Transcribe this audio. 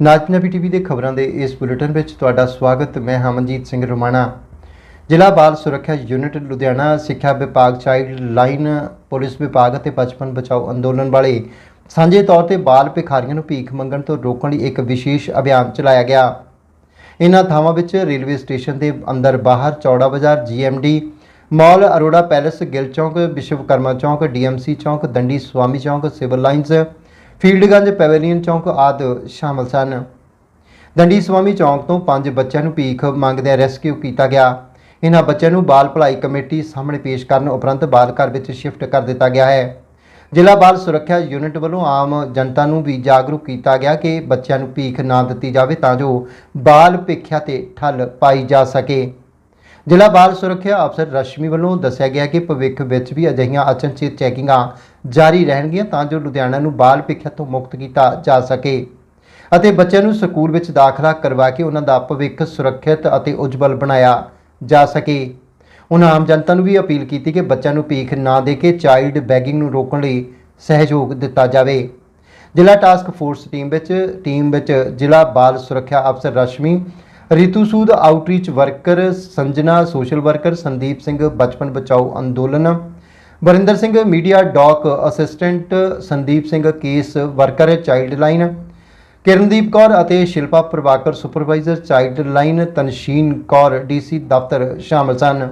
ਨਾਜਨਬੀ TV ਦੇ ਖਬਰਾਂ ਦੇ ਇਸ ਬੁਲੇਟਿਨ ਵਿੱਚ ਤੁਹਾਡਾ ਸਵਾਗਤ, ਮੈਂ ਹਮਨਜੀਤ ਸਿੰਘ ਰੋਮਾਣਾ। ਜ਼ਿਲ੍ਹਾ ਬਾਲ ਸੁਰੱਖਿਆ ਯੂਨਿਟ ਲੁਧਿਆਣਾ, ਸਿੱਖਿਆ ਵਿਭਾਗ ਚਾਈਲਡ ਲਾਈਨ, ਪੁਲਿਸ ਵਿਭਾਗ ਅਤੇ ਬਚਪਨ ਬਚਾਓ ਅੰਦੋਲਨ ਵਾਲੇ ਸਾਂਝੇ ਤੌਰ ਤੇ ਬਾਲ ਭਿਖਾਰੀਆਂ ਨੂੰ ਭੀਖ ਮੰਗਣ ਤੋਂ ਰੋਕਣ ਲਈ ਇੱਕ ਵਿਸ਼ੇਸ਼ ਅਭਿਆਨ ਚਲਾਇਆ ਗਿਆ। ਇਹਨਾਂ ਥਾਵਾਂ ਵਿੱਚ ਰੇਲਵੇ ਸਟੇਸ਼ਨ ਦੇ ਅੰਦਰ ਬਾਹਰ ਚੌੜਾ ਬਾਜ਼ਾਰ GMD mall Arora palace, Gill ਚੌਂਕ ਵਿਸ਼ਵਕਰਮਾ ਚੌਂਕ ਡੀਐਮਸੀ ਚੌਂਕ, ਦੰਡੀ ਸਵਾਮੀ ਚੌਂਕ, ਸਿਵਲ ਲਾਈਨਸ ਫੀਲਡਗੰਜ ਪੈਵਲੀਅਨ ਚੌਂਕ ਆਦਿ ਸ਼ਾਮਲ ਸਨ। ਦੰਡੀ ਸਵਾਮੀ ਚੌਂਕ ਤੋਂ ਪੰਜ ਬੱਚਿਆਂ ਨੂੰ ਭੀਖ ਮੰਗਦਿਆਂ ਰੈਸਕਿਊ ਕੀਤਾ ਗਿਆ। ਇਹਨਾਂ ਬੱਚਿਆਂ ਨੂੰ ਬਾਲ ਭਲਾਈ ਕਮੇਟੀ ਸਾਹਮਣੇ ਪੇਸ਼ ਕਰਨ ਉਪਰੰਤ ਬਾਲ ਘਰ ਵਿੱਚ ਸ਼ਿਫਟ ਕਰ ਦਿੱਤਾ ਗਿਆ ਹੈ। ਜ਼ਿਲ੍ਹਾ ਬਾਲ ਸੁਰੱਖਿਆ ਯੂਨਿਟ ਵੱਲੋਂ ਆਮ ਜਨਤਾ ਨੂੰ ਵੀ ਜਾਗਰੂਕ ਕੀਤਾ ਗਿਆ ਕਿ ਬੱਚਿਆਂ ਨੂੰ ਭੀਖ ਨਾ ਦਿੱਤੀ ਜਾਵੇ ਤਾਂ ਜੋ ਬਾਲ ਭਿੱਖਿਆ ਤੇ ਠੱਲ ਪਾਈ ਜਾ ਸਕੇ। ਜ਼ਿਲ੍ਹਾ ਬਾਲ ਸੁਰੱਖਿਆ ਅਫਸਰ ਰਸ਼ਮੀ ਵੱਲੋਂ ਦੱਸਿਆ ਗਿਆ ਕਿ ਭਵਿੱਖ ਵਿੱਚ ਵੀ ਅਜਿਹੀਆਂ ਅਚਨਚੇਤ ਚੈਕਿੰਗਾਂ ਜਾਰੀ ਰਹਿਣਗੀਆਂ ਤਾਂ ਜੋ ਲੁਧਿਆਣਾ ਨੂੰ ਬਾਲ ਭਿੱਖਿਆ ਤੋਂ ਮੁਕਤ ਕੀਤਾ ਜਾ ਸਕੇ। ਅਤੇ ਬੱਚਿਆਂ ਨੂੰ ਸਕੂਲ ਵਿੱਚ ਦਾਖਲਾ ਕਰਵਾ ਕੇ ਉਹਨਾਂ ਦਾ ਭਵਿੱਖ ਸੁਰੱਖਿਅਤ ਅਤੇ ਉਜਵਲ ਬਣਾਇਆ ਜਾ ਸਕੇ। ਉਹਨਾਂ ਆਮ ਜਨਤਾ ਨੂੰ ਵੀ ਅਪੀਲ ਕੀਤੀ ਕਿ ਬੱਚਿਆਂ ਨੂੰ ਭੀਖ ਨਾ ਦੇ ਕੇ ਚਾਈਲਡ ਬੈਗਿੰਗ ਨੂੰ ਰੋਕਣ ਲਈ ਸਹਿਯੋਗ ਦਿੱਤਾ ਜਾਵੇ। ਜ਼ਿਲ੍ਹਾ ਟਾਸਕ ਫੋਰਸ ਟੀਮ ਵਿੱਚ ਟੀਮ ਵਿੱਚ ਜ਼ਿਲ੍ਹਾ ਬਾਲ ਸੁਰੱਖਿਆ ਅਫਸਰ Rashmi, Ritu Sood outreach worker Sanjana, social worker Sandeep Singh, Bachpan Bachao Andolan Varinder Singh, media ਡਾਕ assistant Sandeep Singh, case worker child line Kirandeep Kaur ਅਤੇ Shilpa Prabhakar supervisor child line Tanshin Kaur, DC ਦਫ਼ਤਰ ਸ਼ਾਮਲ ਸਨ।